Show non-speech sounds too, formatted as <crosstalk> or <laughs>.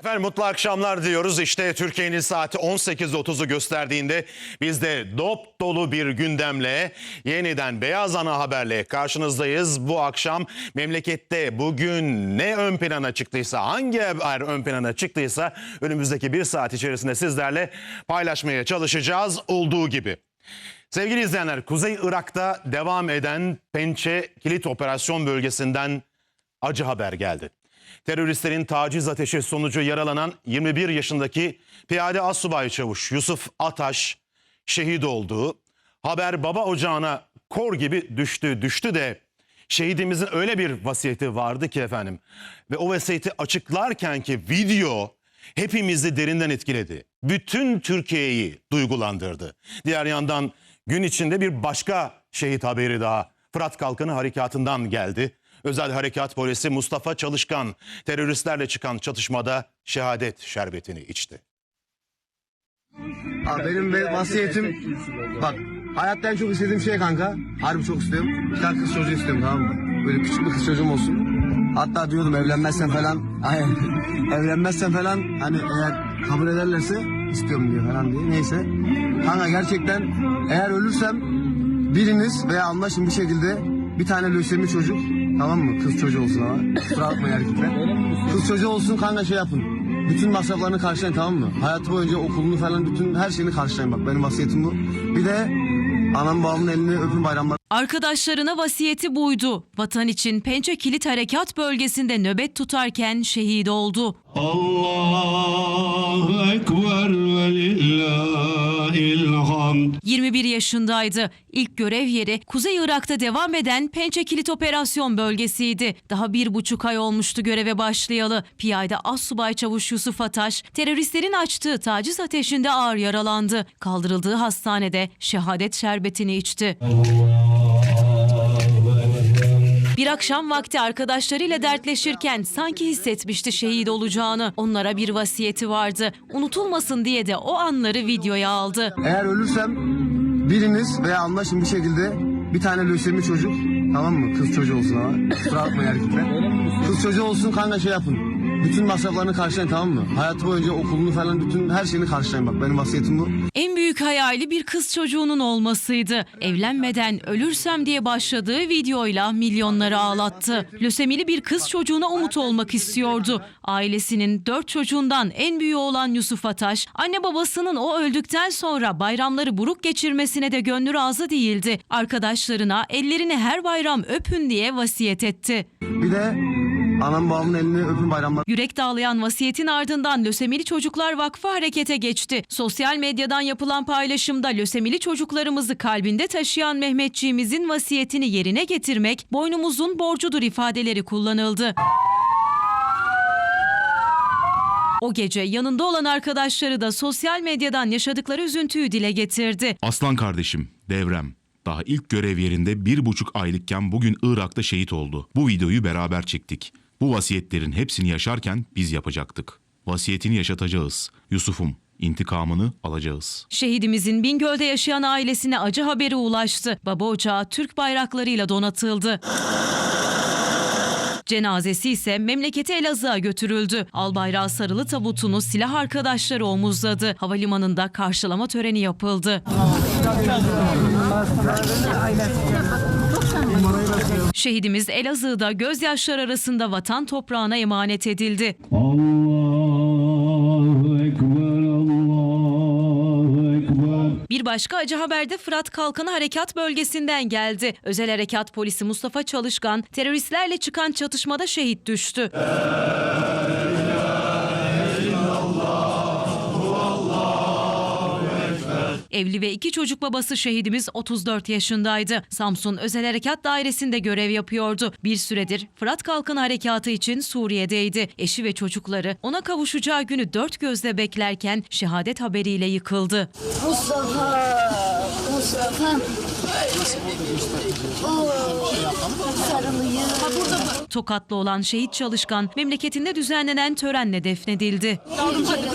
Efendim mutlu akşamlar diyoruz. İşte Türkiye'nin saati 18.30'u gösterdiğinde biz de dop dolu bir gündemle yeniden Beyaz Ana Haber'le karşınızdayız. Bu akşam memlekette bugün ne ön plana çıktıysa, hangi haber ön plana çıktıysa önümüzdeki bir saat içerisinde sizlerle paylaşmaya çalışacağız olduğu gibi. Sevgili izleyenler, Kuzey Irak'ta devam eden Pençe Kilit Operasyon Bölgesi'nden acı haber geldi. Teröristlerin taciz ateşi sonucu yaralanan 21 yaşındaki piyade assubay çavuş Yusuf Ataş şehit oldu. Haber baba ocağına kor gibi düştü düştü de şehidimizin öyle bir vasiyeti vardı ki efendim. Ve o vasiyeti açıklarken ki video hepimizi derinden etkiledi. Bütün Türkiye'yi duygulandırdı. Diğer yandan gün içinde bir başka şehit haberi daha Fırat Kalkanı harekatından geldi. Özel Harekat Polisi Mustafa Çalışkan teröristlerle çıkan çatışmada şehadet şerbetini içti. Abi benim ve vasiyetim bak hayatta en çok istediğim şey kanka. Harbi çok istiyorum. Bir tane kız çocuğu istiyorum tamam mı? Böyle küçük bir kız çocuğum olsun. Hatta diyordum evlenmezsen falan. <laughs> Evlenmezsen falan hani eğer kabul ederlerse istiyorum diyor falan diye. Neyse. Kanka gerçekten eğer ölürsem biriniz veya anlaşın bir şekilde bir tane lösemi çocuk Tamam mı? Kız çocuğu olsun ama. Kusura bakmayın erkekler. Kız çocuğu olsun kanka şey yapın. Bütün masraflarını karşılayın tamam mı? Hayatı boyunca okulunu falan bütün her şeyini karşılayın bak. Benim vasiyetim bu. Bir de anam babamın elini öpün bayramlar. Arkadaşlarına vasiyeti buydu. Vatan için Pençe Kilit Harekat Bölgesi'nde nöbet tutarken şehit oldu. Allahu Ekber ve lillah. 21 yaşındaydı. İlk görev yeri Kuzey Irak'ta devam eden Pençe Kilit Operasyon bölgesiydi. Daha bir buçuk ay olmuştu göreve başlayalı. Piyade Assubay Çavuş Yusuf Ataş, teröristlerin açtığı taciz ateşinde ağır yaralandı. Kaldırıldığı hastanede şehadet şerbetini içti. Bir akşam vakti arkadaşlarıyla dertleşirken sanki hissetmişti şehit olacağını. Onlara bir vasiyeti vardı. Unutulmasın diye de o anları videoya aldı. Eğer ölürsem biriniz veya anlaşın bir şekilde bir tane lösemi çocuk tamam mı? Kız çocuğu olsun ama. Kusura bakmayın erkekler. Kız çocuğu olsun kanka şey yapın. Bütün masraflarını karşılayın tamam mı? Hayatı boyunca okulunu falan bütün her şeyini karşılayın bak benim vasiyetim bu. En büyük hayali bir kız çocuğunun olmasıydı. Evlenmeden ölürsem diye başladığı videoyla milyonları ağlattı. Lösemili bir kız çocuğuna umut olmak istiyordu. Ailesinin dört çocuğundan en büyüğü olan Yusuf Ataş, anne babasının o öldükten sonra bayramları buruk geçirmesine de gönlü razı değildi. Arkadaşlarına ellerini her bayram öpün diye vasiyet etti. Bir de anam babamın elini öpün bayramlar. Yürek dağlayan vasiyetin ardından Lösemili Çocuklar Vakfı harekete geçti. Sosyal medyadan yapılan paylaşımda lösemili çocuklarımızı kalbinde taşıyan Mehmetçiğimizin vasiyetini yerine getirmek boynumuzun borcudur ifadeleri kullanıldı. O gece yanında olan arkadaşları da sosyal medyadan yaşadıkları üzüntüyü dile getirdi. Aslan kardeşim, devrem. Daha ilk görev yerinde bir buçuk aylıkken bugün Irak'ta şehit oldu. Bu videoyu beraber çektik. Bu vasiyetlerin hepsini yaşarken biz yapacaktık. Vasiyetini yaşatacağız. Yusuf'um, intikamını alacağız. Şehidimizin Bingöl'de yaşayan ailesine acı haberi ulaştı. Baba ocağı Türk bayraklarıyla donatıldı. Cenazesi ise memleketi Elazığ'a götürüldü. Al bayrağı sarılı tabutunu silah arkadaşları omuzladı. Havalimanında karşılama töreni yapıldı. Şehidimiz Elazığ'da gözyaşları arasında vatan toprağına emanet edildi. Allahu Ekber, Allahu Ekber. Bir başka acı haber de Fırat Kalkanı Harekat Bölgesi'nden geldi. Özel Harekat Polisi Mustafa Çalışkan teröristlerle çıkan çatışmada şehit düştü. Evli ve iki çocuk babası şehidimiz 34 yaşındaydı. Samsun Özel Harekat Dairesi'nde görev yapıyordu. Bir süredir Fırat Kalkanı Harekatı için Suriye'deydi. Eşi ve çocukları ona kavuşacağı günü dört gözle beklerken şehadet haberiyle yıkıldı. Mustafa, Mustafa. Tokatlı olan şehit çalışkan memleketinde düzenlenen törenle defnedildi. Yavrum hadi